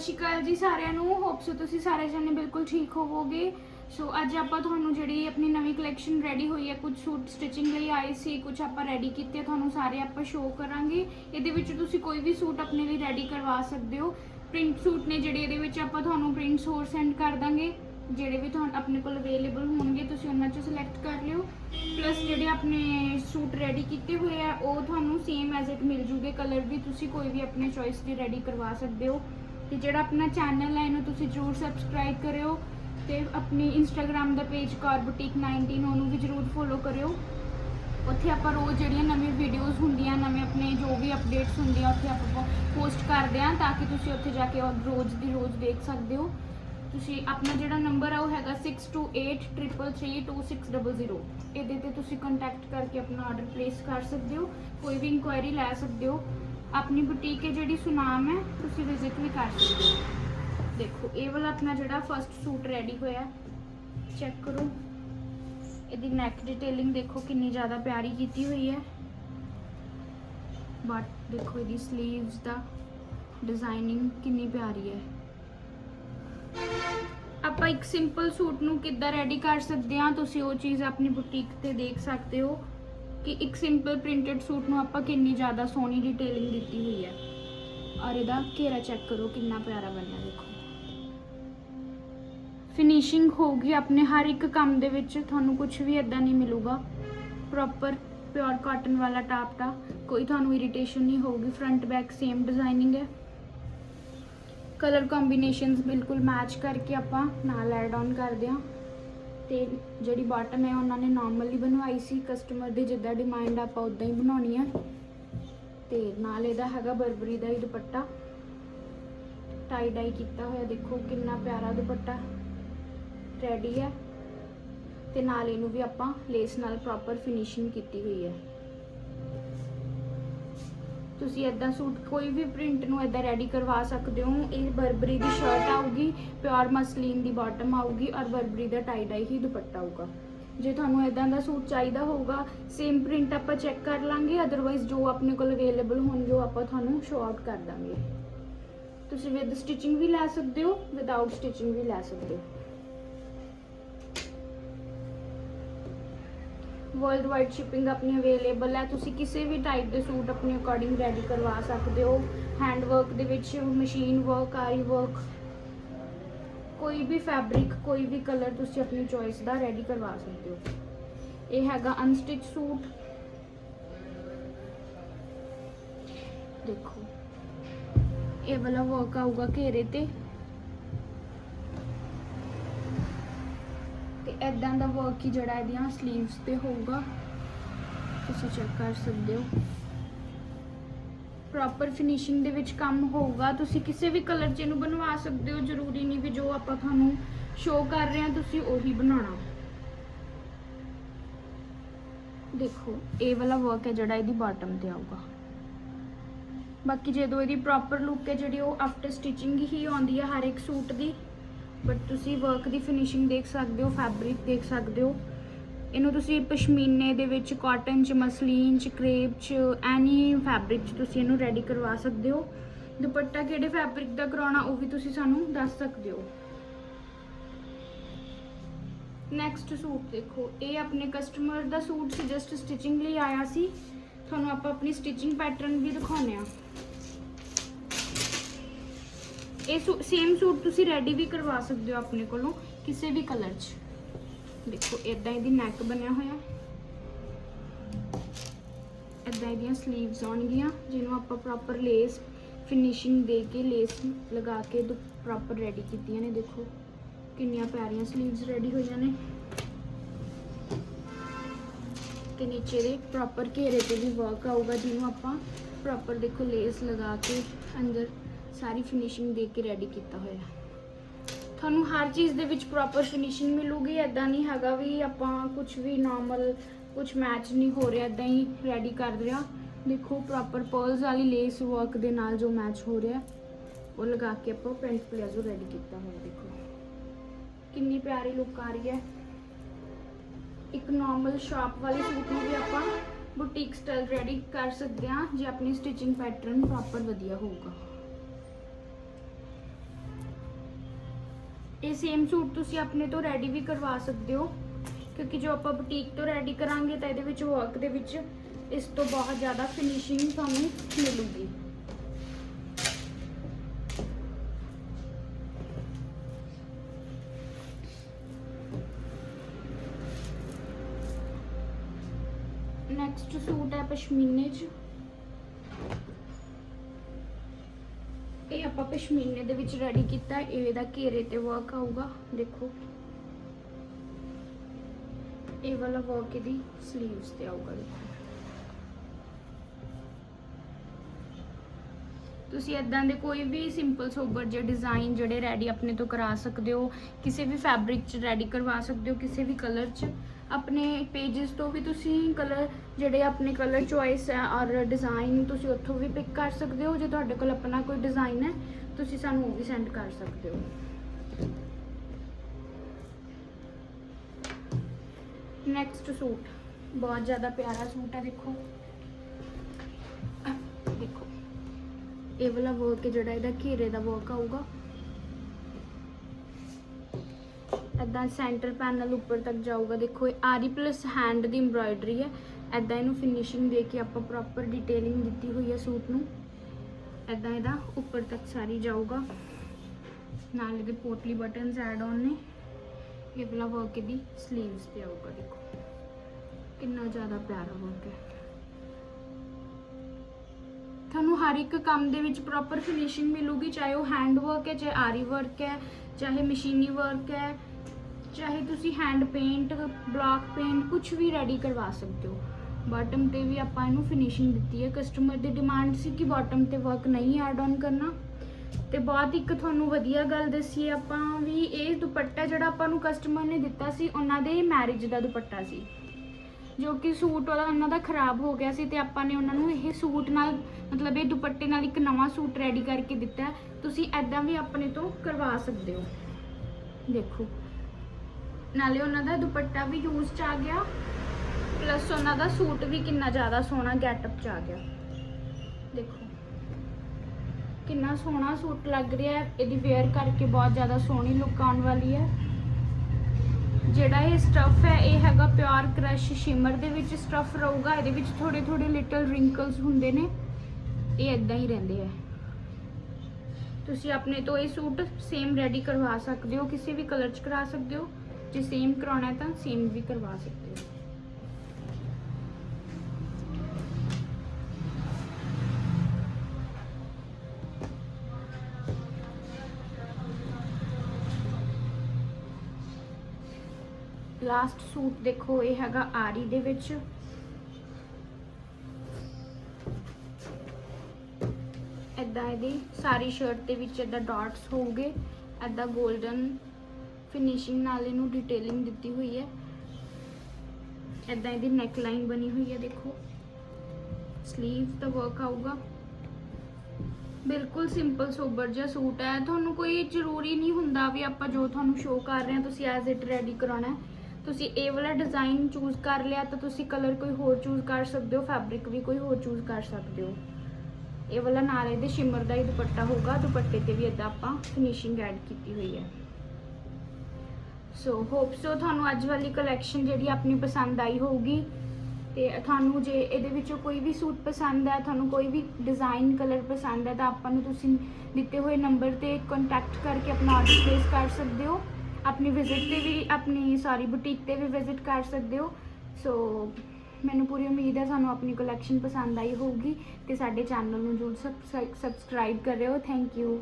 ਸਤਿ ਸ਼੍ਰੀ ਅਕਾਲ ਜੀ, ਸਾਰਿਆਂ ਨੂੰ ਹੋਪ ਸੋ ਤੁਸੀਂ ਸਾਰੇ ਜਣੇ ਬਿਲਕੁਲ ਠੀਕ ਹੋਵੋਗੇ। ਸੋ ਅੱਜ ਆਪਾਂ ਤੁਹਾਨੂੰ ਜਿਹੜੀ ਆਪਣੀ ਨਵੀਂ ਕਲੈਕਸ਼ਨ ਰੈਡੀ ਹੋਈ ਹੈ, ਕੁਝ ਸੂਟ ਸਟਿਚਿੰਗ ਲਈ ਆਏ ਸੀ, ਕੁਝ ਆਪਾਂ ਰੈਡੀ ਕੀਤੇ, ਤੁਹਾਨੂੰ ਸਾਰੇ ਆਪਾਂ ਸ਼ੋਅ ਕਰਾਂਗੇ। ਇਹਦੇ ਵਿੱਚ ਤੁਸੀਂ ਕੋਈ ਵੀ ਸੂਟ ਆਪਣੇ ਲਈ ਰੈਡੀ ਕਰਵਾ ਸਕਦੇ ਹੋ। ਪ੍ਰਿੰਟ ਸੂਟ ਨੇ ਜਿਹੜੇ ਇਹਦੇ ਵਿੱਚ ਆਪਾਂ ਤੁਹਾਨੂੰ ਪ੍ਰਿੰਟਸ ਹੋਰ ਸੈਂਡ ਕਰ ਦਾਂਗੇ, ਜਿਹੜੇ ਵੀ ਤੁਹਾਨੂੰ ਆਪਣੇ ਕੋਲ ਅਵੇਲੇਬਲ ਹੋਣਗੇ, ਤੁਸੀਂ ਉਹਨਾਂ ਚੋਂ ਸਿਲੈਕਟ ਕਰ ਲਿਓ। ਪਲੱਸ ਜਿਹੜੇ ਆਪਣੇ ਸੂਟ ਰੈਡੀ ਕੀਤੇ ਹੋਏ ਆ, ਉਹ ਤੁਹਾਨੂੰ ਸੇਮ ਐਜ਼ ਇਟ ਮਿਲ ਜੂਗੇ। ਕਲਰ ਵੀ ਤੁਸੀਂ ਕੋਈ ਵੀ ਆਪਣੇ ਚੋਇਸ ਦੀ ਰੈਡੀ ਕਰਵਾ ਸਕਦੇ ਹੋ। ਤੇ ਜਿਹੜਾ ਆਪਣਾ ਚੈਨਲ ਹੈ, ਇਹਨੂੰ ਤੁਸੀਂ ਜਰੂਰ ਸਬਸਕ੍ਰਾਈਬ ਕਰਿਓ ਤੇ ਆਪਣੀ ਇੰਸਟਾਗ੍ਰam ਦਾ ਪੇਜ ਕਾਰ ਬੁਟੀਕ 19 ਉਹਨੂੰ ਵੀ ਜਰੂਰ ਫੋਲੋ ਕਰਿਓ। ਉੱਥੇ ਆਪਾਂ ਰੋਜ਼ ਜਿਹੜੀਆਂ ਨਵੀਆਂ ਵੀਡੀਓਜ਼ ਹੁੰਦੀਆਂ, ਨਵੇਂ ਆਪਣੇ ਜੋ ਵੀ ਅਪਡੇਟਸ ਹੁੰਦੀਆਂ, ਉੱਥੇ ਆਪਾਂ ਪੋਸਟ ਕਰਦੇ ਹਾਂ ਤਾਂ ਕਿ ਤੁਸੀਂ ਉੱਥੇ ਜਾ ਕੇ ਰੋਜ਼ ਦੀ ਰੋਜ਼ ਦੇਖ ਸਕਦੇ ਹੋ। ਤੁਸੀਂ ਆਪਣਾ ਜਿਹੜਾ ਨੰਬਰ ਆ, ਉਹ ਹੈਗਾ 6283332600 ਇਹਦੇ ਤੇ ਤੁਸੀਂ ਕੰਟੈਕਟ ਕਰਕੇ ਆਪਣਾ ਆਰਡਰ ਪਲੇਸ ਕਰ ਸਕਦੇ ਹੋ, ਕੋਈ ਵੀ ਇਨਕੁਆਇਰੀ ਲੈ ਸਕਦੇ ਹੋ। ਆਪਣੀ ਬੁਟੀਕ ਹੈ ਜਿਹੜੀ ਸੁਨਾਮ ਹੈ, ਤੁਸੀਂ ਵਿਜ਼ਿਟ ਵੀ ਕਰ ਸਕਦੇ ਹੋ। ਦੇਖੋ, ਇਹ ਵਾਲਾ ਆਪਣਾ ਜਿਹੜਾ ਫਰਸਟ ਸੂਟ ਰੈਡੀ ਹੋਇਆ ਚੈੱਕ ਕਰੋ। ਇਹਦੀ ਨੈਕ ਡਿਟੇਲਿੰਗ ਦੇਖੋ ਕਿੰਨੀ ਜ਼ਿਆਦਾ ਪਿਆਰੀ ਕੀਤੀ ਹੋਈ ਹੈ। ਬਟ ਦੇਖੋ ਇਹਦੀ 슬ੀਵਸ ਦਾ ਡਿਜ਼ਾਈਨਿੰਗ ਕਿੰਨੀ ਪਿਆਰੀ ਹੈ। ਆਪਾਂ ਇੱਕ ਸਿੰਪਲ ਸੂਟ ਨੂੰ ਕਿੱਦਾਂ ਰੈਡੀ ਕਰ ਸਕਦੇ ਹਾਂ, ਤੁਸੀਂ ਉਹ ਚੀਜ਼ ਆਪਣੀ ਬੁਟੀਕ ਤੇ ਦੇਖ ਸਕਦੇ ਹੋ। ਕਿ ਇੱਕ ਸਿੰਪਲ ਪ੍ਰਿੰਟਡ ਸੂਟ ਨੂੰ ਆਪਾਂ ਕਿੰਨੀ ਜ਼ਿਆਦਾ ਸੋਹਣੀ ਡਿਟੇਲਿੰਗ ਦਿੱਤੀ ਹੋਈ ਹੈ। ਔਰ ਇਹਦਾ ਘੇਰਾ ਚੈੱਕ ਕਰੋ, ਕਿੰਨਾ ਪਿਆਰਾ ਬਣਿਆ, ਦੇਖੋ। ਫਿਨਿਸ਼ਿੰਗ ਹੋਊਗੀ ਆਪਣੇ ਹਰ ਇੱਕ ਕੰਮ ਦੇ ਵਿੱਚ, ਤੁਹਾਨੂੰ ਕੁਝ ਵੀ ਇਦਾਂ ਨਹੀਂ ਮਿਲੂਗਾ। ਪ੍ਰੋਪਰ ਪਿਓਰ ਕਾਟਨ ਵਾਲਾ ਟਾਪਟਾ ਕੋਈ ਤੁਹਾਨੂੰ ਇਰੀਟੇਸ਼ਨ ਨਹੀਂ ਹੋਊਗੀ ਫਰੰਟ ਬੈਕ ਸੇਮ ਡਿਜ਼ਾਈਨਿੰਗ ਹੈ। ਕਲਰ ਕੰਬੀਨੇਸ਼ਨਸ ਬਿਲਕੁਲ ਮੈਚ ਕਰਕੇ ਆਪਾਂ ਨਾਲ ਐਡ ਆਨ ਕਰਦੇ ਹਾਂ। ਤੇ ਜਿਹੜੀ ਬਾਟਮ ਹੈ, ਉਹਨਾਂ ਨੇ ਨਾਰਮਲੀ ਬਣਵਾਈ ਸੀ। ਕਸਟਮਰ ਦੀ ਜਿੱਦਾਂ ਡਿਮਾਂਡ ਆਪਾਂ ਉਦਾਂ ਹੀ ਬਣਾਉਣੀ ਹੈ ਤੇ ਨਾਲ ਇਹਦਾ ਹੈਗਾ ਬਰਬਰੀ ਦਾ ਹੀ ਦੁਪੱਟਾ। ਟਾਈ ਡਾਈ ਕੀਤਾ ਹੋਇਆ, ਦੇਖੋ ਕਿੰਨਾ ਪਿਆਰਾ ਦੁਪੱਟਾ। ਰੈਡੀ ਹੈ। ਤੇ ਨਾਲ ਇਹਨੂੰ ਵੀ ਆਪਾਂ ਲੇਸ ਨਾਲ ਪ੍ਰੋਪਰ ਫਿਨਿਸ਼ਿੰਗ ਕੀਤੀ ਹੋਈ ਹੈ। ਤੁਸੀਂ ਇਦਾਂ ਸੂਟ ਕੋਈ ਵੀ ਪ੍ਰਿੰਟ ਨੂੰ ਇਦਾਂ ਰੈਡੀ ਕਰਵਾ ਸਕਦੇ ਹੋ। ਇਹ ਬਰਬਰੀ ਦੀ ਸ਼ਰਟ ਆਊਗੀ ਪਿਓਰ ਮਸਲੀਨ ਦੀ ਬਾਟਮ ਆਊਗੀ ਔਰ ਬਰਬਰੀ ਦਾ ਟਾਈ ਡਾਈ ਹੀ ਦੁਪੱਟਾ ਆਊਗਾ। ਜੇ ਤੁਹਾਨੂੰ ਇਦਾਂ ਦਾ ਸੂਟ ਚਾਹੀਦਾ ਹੋਊਗਾ ਸੇਮ ਪ੍ਰਿੰਟ ਆਪਾਂ ਚੈੱਕ ਕਰ ਲਾਂਗੇ ਅਦਰਵਾਈਜ਼ ਜੋ ਆਪਣੇ ਕੋਲ ਅਵੇਲੇਬਲ ਹੋਣਗੇ ਉਹ ਆਪਾਂ ਤੁਹਾਨੂੰ ਸ਼ੋ ਆਊਟ ਕਰ ਦਾਂਗੇ। ਤੁਸੀਂ ਵਿਦ ਸਟਿਚਿੰਗ ਵੀ ਲੈ ਸਕਦੇ ਹੋ ਵਿਦਆਊਟ ਸਟਿਚਿੰਗ ਵੀ ਲੈ ਸਕਦੇ ਹੋ। ਵਰਲਡ ਵਾਈਡ ਸ਼ਿਪਿੰਗ ਆਪਣੀ ਅਵੇਲੇਬਲ ਹੈ। ਤੁਸੀਂ ਕਿਸੇ ਵੀ ਟਾਈਪ ਦੇ ਸੂਟ ਆਪਣੇ ਅਕੋਰਡਿੰਗ ਰੈਡੀ ਕਰਵਾ ਸਕਦੇ ਹੋ। ਹੈਂਡ ਵਰਕ ਦੇ ਵਿੱਚ ਮਸ਼ੀਨ ਵਰਕ ਆਈ ਵਰਕ ਕੋਈ ਵੀ ਫੈਬਰਿਕ ਕੋਈ ਵੀ ਕਲਰ ਤੁਸੀਂ ਆਪਣੀ ਚੋਇਸ ਦਾ ਰੈਡੀ ਕਰਵਾ ਸਕਦੇ ਹੋ। ਇਹ ਹੈਗਾ ਅਨਸਟਿਚ ਸੂਟ। ਦੇਖੋ। ਇਹ ਵਾਲਾ ਵਰਕ ਆਊਗਾ ਘੇਰੇ ਤੇ। ਤੇ ਦਾ ਵਰਕ ਹੀ ਜਿਹੜਾ ਇਹਦੀਆਂ 슬ੀਵਸ ਤੇ ਹੋਊਗਾ। ਤੁਸੀਂ ਚੈੱਕ ਕਰ ਸਕਦੇ ਹੋ। ਪ੍ਰੋਪਰ ਫਿਨਿਸ਼ਿੰਗ ਦੇ ਵਿੱਚ ਕੰਮ ਹੋਊਗਾ। ਤੁਸੀਂ ਕਿਸੇ ਵੀ ਕਲਰ 'ਚ ਇਹਨੂੰ ਬਣਵਾ ਸਕਦੇ ਹੋ। ਜ਼ਰੂਰੀ ਨਹੀਂ ਵੀ ਜੋ ਆਪਾਂ ਤੁਹਾਨੂੰ ਸ਼ੋਅ ਕਰ ਰਹੇ ਹਾਂ, ਤੁਸੀਂ ਉਹੀ ਬਣਾਉਣਾ। ਦੇਖੋ, ਇਹ ਵਾਲਾ ਵਰਕ ਹੈ ਜਿਹੜਾ ਇਹਦੀ ਬਾਟਮ ਤੇ ਆਊਗਾ। ਬਾਕੀ ਜਦੋਂ ਇਹਦੀ ਪ੍ਰੋਪਰ ਲੁੱਕ ਹੈ ਜਿਹੜੀ ਉਹ ਆਫਟਰ ਸਟਿਚਿੰਗ ਹੀ ਆਉਂਦੀ ਹੈ ਹਰ ਇੱਕ ਸੂਟ ਦੀ ਬਟ ਤੁਸੀਂ ਵਰਕ ਦੀ ਫਿਨਿਸ਼ਿੰਗ ਦੇਖ ਸਕਦੇ ਹੋ ਫੈਬਰਿਕ ਦੇਖ ਸਕਦੇ ਹੋ। ਇਹਨੂੰ ਤੁਸੀਂ ਪਸ਼ਮੀਨੇ ਦੇ ਵਿੱਚ ਕਾਟਨ ਚ, ਮਸਲੀਨ ਚ ਕ੍ਰੇਪ ਚ, ਐਨੀ ਫੈਬਰਿਕ ਚ ਤੁਸੀਂ ਇਹਨੂੰ ਰੈਡੀ ਕਰਵਾ ਸਕਦੇ ਹੋ। ਦੁਪੱਟਾ ਕਿਹੜੇ ਫੈਬਰਿਕ ਦਾ ਕਰਾਉਣਾ, ਉਹ ਵੀ ਤੁਸੀਂ ਸਾਨੂੰ ਦੱਸ ਸਕਦੇ ਹੋ। ਨੈਕਸਟ ਸੂਟ ਦੇਖੋ, ਇਹ ਆਪਣੇ ਕਸਟਮਰ ਦਾ ਸੂਟ ਸੀ ਜਸਟ ਸਟਿਚਿੰਗ ਲਈ ਆਇਆ ਸੀ। ਤੁਹਾਨੂੰ ਆਪਾਂ ਆਪਣੀ ਸਟਿਚਿੰਗ ਪੈਟਰਨ ਵੀ ਦਿਖਾਉਂਦੇ ਆ ਇਹ ਸੇਮ ਸੂਟ ਤੁਸੀਂ ਰੈਡੀ ਵੀ ਕਰਵਾ ਸਕਦੇ ਹੋ ਆਪਣੇ ਕੋਲੋਂ ਕਿਸੇ ਵੀ ਕਲਰ 'ਚ। ਦੇਖੋ ਇਦਾਂ ਇਹਦੀ ਨੈਕ ਬਣਿਆ ਹੋਇਆ। ਇਦਾਂ ਇਹਦੀਆਂ 슬ੀਵਸ ਆਉਣਗੀਆਂ, ਜਿਹਨੂੰ ਆਪਾਂ ਪ੍ਰੋਪਰ ਲੇਸ ਫਿਨਿਸ਼ਿੰਗ ਦੇ ਕੇ ਲੇਸ ਲਗਾ ਕੇ ਪ੍ਰੋਪਰ ਰੈਡੀ ਕੀਤੀਆਂ ਨੇ। ਦੇਖੋ, ਕਿੰਨੀਆਂ ਪਿਆਰੀਆਂ 슬ੀਵਸ ਰੈਡੀ ਹੋਈਆਂ ਨੇ। ਤੇ ਨੀਚੇ ਦੇ ਪ੍ਰੋਪਰ ਘੇਰੇ ਤੇ ਵੀ ਵਰਕ ਆਊਗਾ, ਜਿਹਨੂੰ ਆਪਾਂ ਪ੍ਰੋਪਰ ਦੇਖੋ ਲੇਸ ਲਗਾ ਕੇ ਅੰਦਰ ਸਾਰੀ ਫਿਨਿਸ਼ਿੰਗ ਦੇ ਕੇ ਰੈਡੀ ਕੀਤਾ ਹੋਇਆ ਤੁਹਾਨੂੰ ਹਰ ਚੀਜ਼ ਦੇ ਵਿੱਚ ਪ੍ਰੋਪਰ ਫਿਨਿਸ਼ਿੰਗ ਮਿਲੂਗੀ ਐਦਾਂ ਨਹੀਂ ਹੈਗਾ ਵੀ ਆਪਾਂ ਕੁਝ ਵੀ ਨਾਰਮਲ ਕੁਝ ਮੈਚ ਨਹੀਂ ਹੋ ਰਿਹਾ ਐਦਾਂ ਹੀ ਰੈਡੀ ਕਰ ਰਿਹਾ ਦੇਖੋ ਪ੍ਰੋਪਰ ਪਰਲਸ ਵਾਲੀ ਲੇਸ ਵਰਕ ਦੇ ਨਾਲ ਜੋ ਮੈਚ ਹੋ ਰਿਹਾ, ਉਹ ਲਗਾ ਕੇ ਆਪਾਂ ਪੈਂਟ ਪਲਾਜ਼ੋ ਰੈਡੀ ਕੀਤਾ ਹੋਇਆ, ਦੇਖੋ। ਕਿੰਨੀ ਪਿਆਰੀ ਲੁੱਕ ਆ ਰਹੀ ਹੈ। ਇੱਕ ਨਾਰਮਲ ਸ਼ਾਪ ਵਾਲੇ ਸੂਟ ਨੂੰ ਵੀ ਆਪਾਂ ਬੁਟੀਕ ਸਟਾਈਲ ਰੈਡੀ ਕਰ ਸਕਦੇ ਹਾਂ, ਜੇ ਆਪਣੀ ਸਟਿਚਿੰਗ ਪੈਟਰਨ ਪ੍ਰੋਪਰ ਵਧੀਆ ਹੋਊਗਾ। ਇਹ ਸੇਮ ਸੂਟ ਤੁਸੀਂ ਆਪਣੇ ਤੋਂ ਰੈਡੀ ਵੀ ਕਰਵਾ ਸਕਦੇ ਹੋ, ਕਿਉਂਕਿ ਜੋ ਆਪਾਂ ਬੁਟੀਕ ਤੋਂ ਰੈਡੀ ਕਰਾਂਗੇ ਤਾਂ ਇਹਦੇ ਵਿੱਚ ਵਰਕ ਦੇ ਵਿੱਚ ਇਸ ਤੋਂ ਬਹੁਤ ਜ਼ਿਆਦਾ ਫਿਨਿਸ਼ਿੰਗ ਤੁਹਾਨੂੰ ਮਿਲੂਗੀ। ਨੈਕਸਟ ਸੂਟ ਹੈ ਪਸ਼ਮੀਨੇ 'ਚ ਇਹ ਆਪਾਂ ਪਸ਼ਮੀਨੇ ਦੇ ਵਿੱਚ ਰੈਡੀ ਕੀਤਾ ਇਹਦਾ ਘੇਰੇ ਤੇ ਵਰਕ ਆਊਗਾ। ਦੇਖੋ। ਇਹ ਵਾਲਾ ਵਰਕ ਇਹਦੀ 슬ੀਵਸ ਤੇ ਆਊਗਾ, ਦੇਖੋ। ਤੁਸੀਂ ਇਦਾਂ ਦੇ ਕੋਈ ਵੀ ਸਿੰਪਲ ਸੋਬਰ ਜਿਹੇ ਡਿਜ਼ਾਈਨ ਜਿਹੜੇ ਰੈਡੀ ਆਪਣੇ ਤੋਂ ਕਰਾ ਸਕਦੇ ਹੋ, ਕਿਸੇ ਵੀ ਫੈਬਰਿਕ 'ਚ ਰੈਡੀ ਕਰਵਾ ਸਕਦੇ ਹੋ, ਕਿਸੇ ਵੀ ਕਲਰ 'ਚ, ਆਪਣੇ ਪੇजेस ਤੋਂ ਵੀ ਤੁਸੀਂ ਕਲਰ ਜਿਹੜੇ ਆਪਣੇ ਕਲਰ ਚੁਆਇਸ ਹੈ ਔਰ ਡਿਜ਼ਾਈਨ ਤੁਸੀਂ ਉੱਥੋਂ ਵੀ ਪਿਕ ਕਰ ਸਕਦੇ ਹੋ, ਜੇ ਤੁਹਾਡੇ ਕੋਲ ਆਪਣਾ ਕੋਈ ਡਿਜ਼ਾਈਨ ਹੈ, ਤੁਸੀਂ ਸਾਨੂੰ ਉਹ ਵੀ ਸੈਂਡ ਕਰ ਸਕਦੇ ਹੋ। ਨੈਕਸਟ ਸੂਟ, ਬਹੁਤ ਜ਼ਿਆਦਾ ਪਿਆਰਾ ਸੂਟ ਹੈ, ਦੇਖੋ। ਇਹ ਵਾਲਾ ਵਰਕ ਜਿਹੜਾ ਇਹਦਾ ਘੇਰੇ ਦਾ ਵਰਕ ਆਊਗਾ। ਐਦਾਂ ਸੈਂਟਰ ਪੈਨਲ ਉੱਪਰ ਤੱਕ ਜਾਊਗਾ। ਦੇਖੋ, ਇਹ ਆਰੀ ਪਲੱਸ ਹੈਂਡ ਦੀ ਐਮਬ੍ਰਾਇਡਰੀ ਹੈ। ਐਦਾਂ ਇਹਨੂੰ ਫਿਨਿਸ਼ਿੰਗ ਦੇ ਕੇ ਆਪਾਂ ਪ੍ਰੋਪਰ ਡਿਟੇਲਿੰਗ ਦਿੱਤੀ ਹੋਈ ਹੈ ਸੂਟ ਨੂੰ। ਐਦਾਂ ਇਹਦਾ ਉੱਪਰ ਤੱਕ ਸਾਰੀ ਜਾਊਗਾ। ਨਾਲ ਇਹਦੇ ਪੋਟਲੀ ਬਟਨਸ ਐਡ ਆਨ ਨੇ। ਇਹ ਵਾਲਾ ਵਰਕ ਇਹਦੀ ਸਲੀਵਸ ਤੇ ਆਊਗਾ, ਦੇਖੋ। ਕਿੰਨਾ ਜ਼ਿਆਦਾ ਪਿਆਰਾ ਵਰਕ ਹੈ। ਤੁਹਾਨੂੰ ਹਰ ਇੱਕ ਕੰਮ ਦੇ ਵਿੱਚ ਪ੍ਰੋਪਰ ਫਿਨਿਸ਼ਿੰਗ ਮਿਲੂਗੀ, ਚਾਹੇ ਉਹ ਹੈਂਡ ਵਰਕ ਹੈ, ਚਾਹੇ ਆਰੀ ਵਰਕ ਹੈ, ਚਾਹੇ ਮਸ਼ੀਨੀ ਵਰਕ ਹੈ, ਚਾਹੇ ਤੁਸੀਂ ਹੈਂਡ ਪੇਂਟ ਬਲੌਕ ਪੇਂਟ ਕੁਝ ਵੀ ਰੈਡੀ ਕਰਵਾ ਸਕਦੇ ਹੋ। ਬਾਟਮ ਤੇ ਵੀ ਆਪਾਂ ਇਹਨੂੰ ਫਿਨਿਸ਼ਿੰਗ ਦਿੱਤੀ ਹੈ। ਕਸਟਮਰ ਦੀ ਡਿਮਾਂਡ ਸੀ ਕਿ ਬਾਟਮ ਤੇ ਵਰਕ ਨਹੀਂ ਐਡ ਆਨ ਕਰਨਾ। ਤੇ ਬਹੁਤ ਇੱਕ ਤੁਹਾਨੂੰ ਵਧੀਆ ਗੱਲ ਦੱਸੀ ਆਪਾਂ ਵੀ ਇਹ ਦੁਪੱਟਾ ਜਿਹੜਾ ਆਪਾਂ ਨੂੰ ਕਸਟਮਰ ਨੇ ਦਿੱਤਾ ਸੀ, ਉਹਨਾਂ ਦੇ ਮੈਰਿਜ ਦਾ ਦੁਪੱਟਾ ਸੀ। ਜੋ ਕਿ ਸੂਟ ਉਹਦਾ ਉਹਨਾਂ ਦਾ ਖਰਾਬ ਹੋ ਗਿਆ ਸੀ ਤੇ ਆਪਾਂ ਨੇ ਉਹਨਾਂ ਨੂੰ ਇਹ ਸੂਟ ਨਾਲ, ਮਤਲਬ ਇਹ ਦੁਪੱਟੇ ਨਾਲ ਇੱਕ ਨਵਾਂ ਸੂਟ ਰੈਡੀ ਕਰਕੇ ਦਿੱਤਾ ਤੁਸੀਂ ਐਦਾਂ ਵੀ ਆਪਣੇ ਤੋਂ ਕਰਵਾ ਸਕਦੇ ਹੋ। ਦੇਖੋ। ਨਾਲੇ ਉਹਨਾਂ ਦਾ ਦੁਪੱਟਾ ਵੀ ਯੂਜ਼ ਚ ਆ ਗਿਆ। ਪਲੱਸ ਉਹਨਾਂ ਦਾ ਸੂਟ ਵੀ ਕਿੰਨਾ ਜ਼ਿਆਦਾ ਸੋਹਣਾ ਗੈਟਅਪ ਚ ਆ ਗਿਆ। ਦੇਖੋ। ਕਿੰਨਾ ਸੋਹਣਾ ਸੂਟ ਲੱਗ ਰਿਹਾ ਹੈ। ਇਹਦੀ ਵੇਅਰ ਕਰਕੇ ਬਹੁਤ ਜ਼ਿਆਦਾ ਸੋਹਣੀ ਲੁੱਕ ਆਉਣ ਵਾਲੀ ਹੈ। ਜਿਹੜਾ ਇਹ ਸਟਫ ਹੈ, ਇਹ ਹੈਗਾ ਪਿਓਰ ਕਰਸ਼ ਸ਼ਿਮਰ ਦੇ ਵਿੱਚ ਸਟਫ ਰਹੂਗਾ, ਇਹਦੇ ਵਿੱਚ ਥੋੜੇ ਥੋੜੇ ਲਿਟਲ ਰਿੰਕਲਸ ਹੁੰਦੇ ਨੇ, ਇਹ ਇਦਾਂ ਹੀ ਰਹਿੰਦੇ ਆ। ਤੁਸੀਂ ਆਪਣੇ ਤੋਂ ਇਹ ਸੂਟ ਸੇਮ ਰੈਡੀ ਕਰਵਾ ਸਕਦੇ ਹੋ, ਕਿਸੇ ਵੀ ਕਲਰ 'ਚ ਕਰਾ ਸਕਦੇ ਹੋ, ਜੇ ਸੇਮ ਕਰਾਉਣਾ ਤਾਂ ਸੇਮ ਵੀ ਕਰਵਾ ਸਕਦੇ ਹੋ। ਲਾਸਟ ਸੂਟ ਦੇਖੋ, ਇਹ ਹੈਗਾ ਆਰੀ ਦੇ ਵਿੱਚ। ਐਦਾਂ ਇਹਦੀ ਸਾਰੀ ਸ਼ਰਟ ਦੇ ਵਿੱਚ ਐਦਾਂ ਡਾਟਸ ਹੋਊਗੇ ਐਦਾਂ 골ਡਨ ਫਿਨਿਸ਼ਿੰਗ ਨਾਲ ਇਹਨੂੰ ਡਿਟੇਲਿੰਗ ਦਿੱਤੀ ਹੋਈ ਹੈ। ਐਦਾਂ ਇਹਦੀ ਨੈਕ ਲਾਈਨ ਬਣੀ ਹੋਈ ਹੈ, ਦੇਖੋ। 슬ੀਵ ਦਾ ਵਰਕ ਆਊਗਾ। ਬਿਲਕੁਲ ਸਿੰਪਲ ਸੋਬਰ ਜਿਹਾ ਸੂਟ ਹੈ। ਤੁਹਾਨੂੰ ਕੋਈ ਜ਼ਰੂਰੀ ਨਹੀਂ ਹੁੰਦਾ ਵੀ ਆਪਾਂ ਜੋ ਤੁਹਾਨੂੰ ਸ਼ੋਅ ਕਰ ਰਹੇ ਹਾਂ, ਤੁਸੀਂ ਐਜ਼ ਇਟ ਰੈਡੀ ਕਰਾਉਣਾ ਹੈ। ਤੁਸੀਂ ਇਹ ਵਾਲਾ ਡਿਜ਼ਾਈਨ ਚੂਜ਼ ਕਰ ਲਿਆ ਤਾਂ ਤੁਸੀਂ ਕਲਰ ਕੋਈ ਹੋਰ ਚੂਜ਼ ਕਰ ਸਕਦੇ ਹੋ ਫੈਬਰਿਕ ਵੀ ਕੋਈ ਹੋਰ ਚੂਜ਼ ਕਰ ਸਕਦੇ ਹੋ। ਇਹ ਵਾਲਾ ਨਾਲ ਇਹਦੇ ਸ਼ਿਮਰ ਦਾ ਹੀ ਦੁਪੱਟਾ ਹੋਊਗਾ, ਦੁਪੱਟੇ ਤੇ ਵੀ ਇਦਾਂ ਆਪਾਂ ਫਿਨਿਸ਼ਿੰਗ ਐਡ ਕੀਤੀ ਹੋਈ ਹੈ। ਸੋ ਹੋਪ ਸੋ ਤੁਹਾਨੂੰ ਅੱਜ ਵਾਲੀ ਕਲੈਕਸ਼ਨ ਜਿਹੜੀ ਆਪਣੀ ਪਸੰਦ ਆਈ ਹੋਊਗੀ। ਤੇ ਤੁਹਾਨੂੰ ਜੇ ਇਹਦੇ ਵਿੱਚੋਂ ਕੋਈ ਵੀ ਸੂਟ ਪਸੰਦ ਹੈ, ਤੁਹਾਨੂੰ ਕੋਈ ਵੀ ਡਿਜ਼ਾਈਨ ਕਲਰ ਪਸੰਦ ਹੈ, ਤਾਂ ਆਪਾਂ ਨੂੰ ਤੁਸੀਂ ਦਿੱਤੇ ਹੋਏ ਨੰਬਰ ਤੇ ਕੰਟੈਕਟ ਕਰਕੇ ਆਪਣਾ ਆਰਡਰ ਪਲੇਸ ਕਰ ਸਕਦੇ ਹੋ। ਆਪਣੀ ਵਿਜ਼ਿਟ ਤੇ ਵੀ, ਆਪਣੀ ਸੌਰੀ ਬੁਟੀਕ ਤੇ ਵੀ ਵਿਜ਼ਿਟ ਕਰ ਸਕਦੇ ਹੋ। ਸੋ ਮੈਨੂੰ ਪੂਰੀ ਉਮੀਦ ਹੈ ਸਾਨੂੰ ਆਪਣੀ ਕਲੈਕਸ਼ਨ ਪਸੰਦ ਆਈ ਹੋਊਗੀ ਤੇ ਸਾਡੇ ਚੈਨਲ ਨੂੰ ਜਰੂਰ ਸਬਸਕ੍ਰਾਈਬ ਕਰਿਓ ਥੈਂਕ ਯੂ